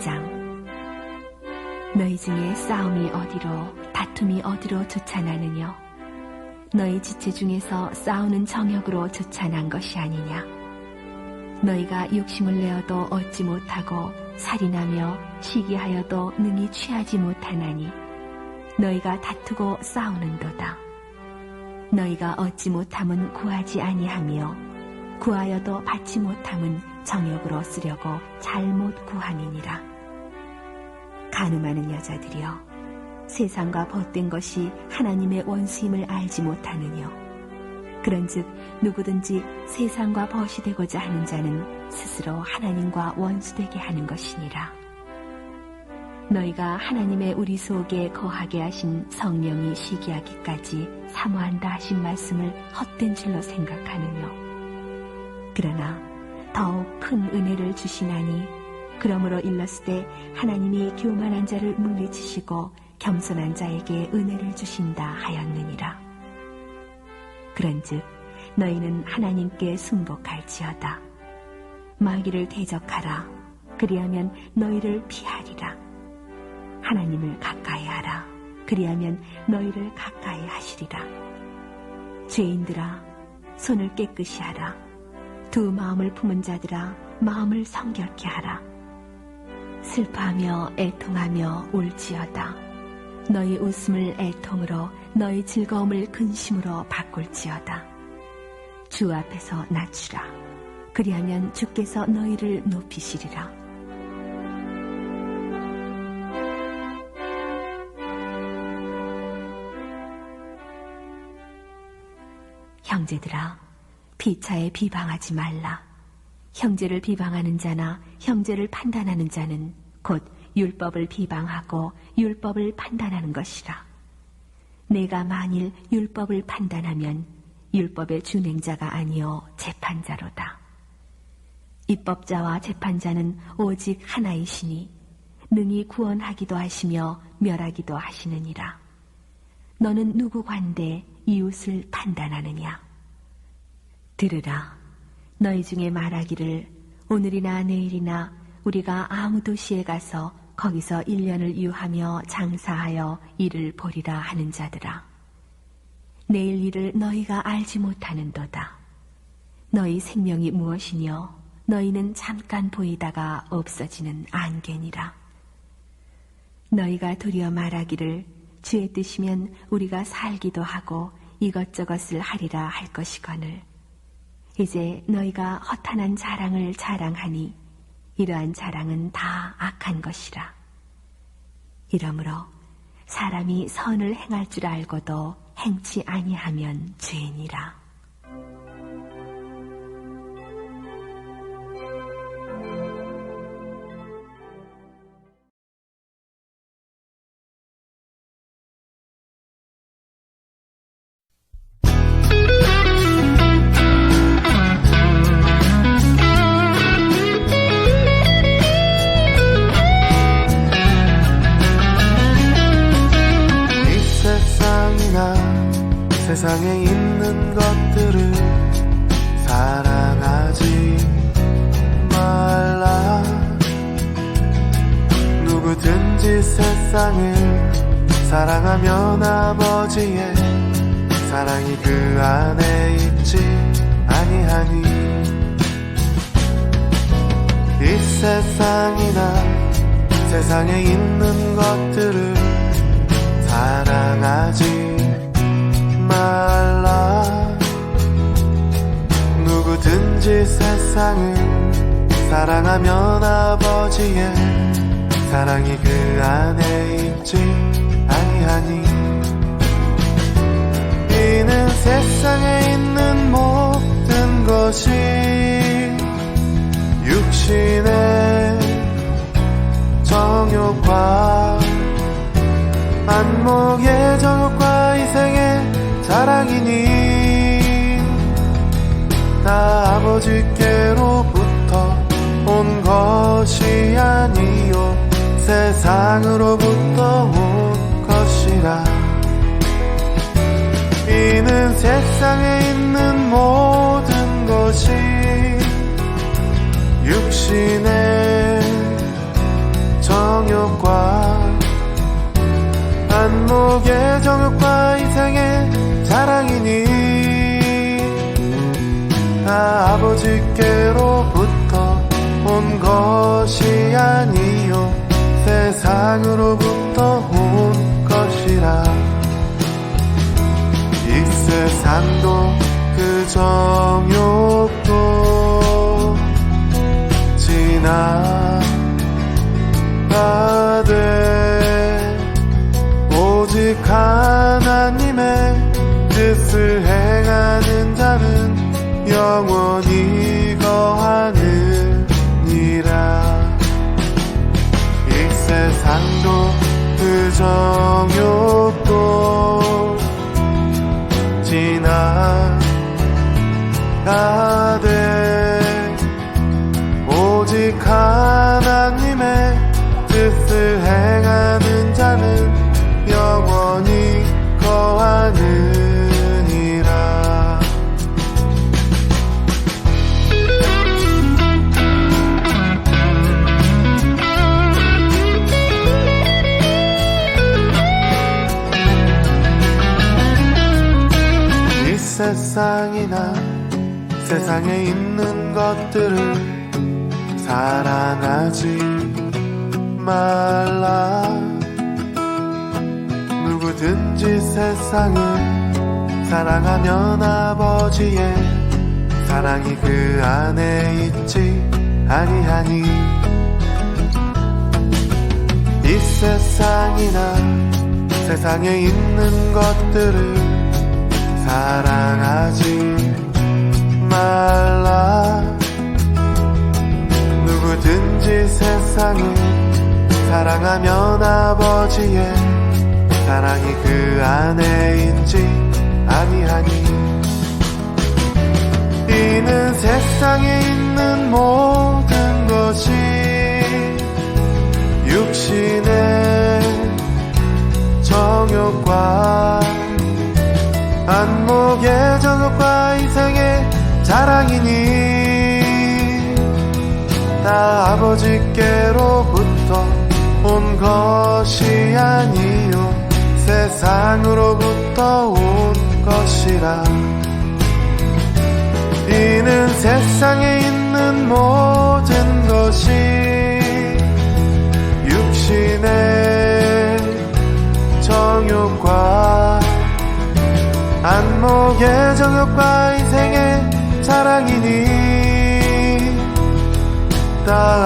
8장. 너희 중에 싸움이 어디로 다툼이 어디로 쫓아나느냐? 너희 지체 중에서 싸우는 정욕으로 쫓아난 것이 아니냐? 너희가 욕심을 내어도 얻지 못하고 살인하며 시기하여도 능히 취하지 못하나니 너희가 다투고 싸우는도다. 너희가 얻지 못함은 구하지 아니하며 구하여도 받지 못함은 정욕으로 쓰려고 잘못 구함이니라. 가늠하는 여자들이여 세상과 벗된 것이 하나님의 원수임을 알지 못하느뇨. 그런즉 누구든지 세상과 벗이 되고자 하는 자는 스스로 하나님과 원수되게 하는 것이니라. 너희가 하나님의 우리 속에 거하게 하신 성령이 시기하기까지 사모한다 하신 말씀을 헛된 줄로 생각하느뇨. 그러나 더욱 큰 은혜를 주시나니 그러므로 일렀을 때 하나님이 교만한 자를 물리치시고 겸손한 자에게 은혜를 주신다 하였느니라. 그런즉 너희는 하나님께 순복할지어다. 마귀를 대적하라. 그리하면 너희를 피하리라. 하나님을 가까이 하라. 그리하면 너희를 가까이 하시리라. 죄인들아, 손을 깨끗이 하라. 두 마음을 품은 자들아, 마음을 성결케 하라. 슬퍼하며 애통하며 울지어다. 너희 웃음을 애통으로, 너희 즐거움을 근심으로 바꿀지어다. 주 앞에서 낮추라. 그리하면 주께서 너희를 높이시리라. 형제들아, 피차에 비방하지 말라. 형제를 비방하는 자나 형제를 판단하는 자는 곧 율법을 비방하고 율법을 판단하는 것이라. 내가 만일 율법을 판단하면 율법의 준행자가 아니요 재판자로다. 입법자와 재판자는 오직 하나이시니 능히 구원하기도 하시며 멸하기도 하시느니라. 너는 누구 관대 이웃을 판단하느냐? 들으라. 너희 중에 말하기를 오늘이나 내일이나 우리가 아무 도시에 가서 거기서 1년을 유하며 장사하여 일을 보리라 하는 자들아. 내일 일을 너희가 알지 못하는도다. 너희 생명이 무엇이뇨? 너희는 잠깐 보이다가 없어지는 안개니라. 너희가 도리어 말하기를 주의 뜻이면 우리가 살기도 하고 이것저것을 하리라 할 것이거늘. 이제 너희가 허탄한 자랑을 자랑하니 이러한 자랑은 다 악한 것이라. 이러므로 사람이 선을 행할 줄 알고도 행치 아니하면 죄니라. 세상을 사랑하면 아버지의 사랑이 그 안에 있지 아니하니. 이 세상이나 세상에 있는 것들을 사랑하지 말라. 누구든지 세상을 사랑하면 아버지의 사랑이 그 안에 있지 아니하니. 이는 세상에 있는 모든 것이 육신의 정욕과 안목의 정욕과 이생의 자랑이니. 다 아버지께 세상으로부터 온 것이라. 이는 세상에 있는 모든 것이 육신의 정욕과 안목의 정욕과 이상의 자랑이니. 아버지께로부터 온 것이 아니. 세상으로부터 온 것이라. 이 세상도 그 정욕도 지나 정욕도 지나 가되 세상이나 세상에 있는 것들을 사랑하지 말라. 누구든지 세상을 사랑하면 아버지의 사랑이 그 안에 있지 아니하니. 이 세상이나 세상에 있는 것들을 사랑하지 말라. 누구든지 세상을 사랑하면 아버지의 사랑이 그 안에 있지 아니하니. 이는 세상에 있는 모든 다 아버지께로부터 온 것이 아니요. 세상으로부터 온 것이라. 이는 세상에 있는 모든 것이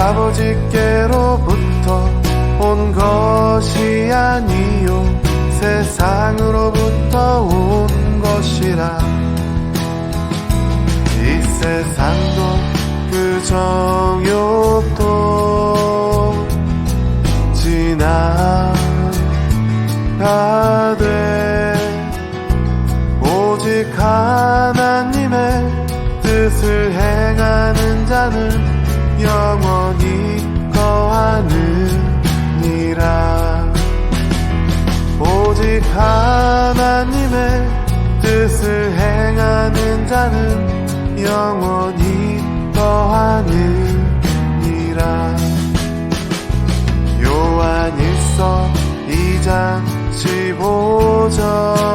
아버지께로부터 온 것이 아니요 세상으로부터 온 것이라. 이 세상도 그 정욕도 지나가되 오직 하나님의 뜻을 행하는 자는 하나님의 뜻을 행하는 자는 영원히 거하느니라. 요한 일서 2장 15절부터 17절